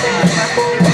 Música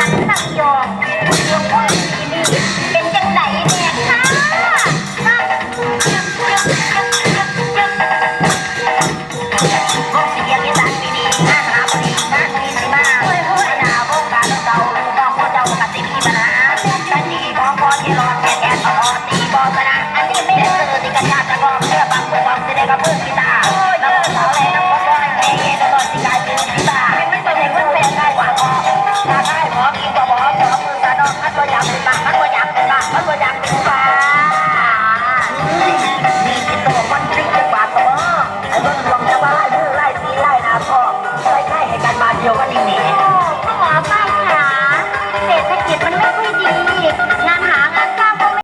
สังสังยองว่อที่นี่เป็นจังไหนเนี่ยค่ะน่าจะก็เสียงสานปีนี้น่าหาพอดีน่าดีมาฮ้ยฮ้ยนาวกการเก่าบอกว่าเจ้ากับสิมีปัญหานดีบอกอที่รอแทนแนดีบอกนะอันนี้ไม่เจอติกราจะรอเพื่อบังเพื่บังจะได้กระเพื่อ ตาดอ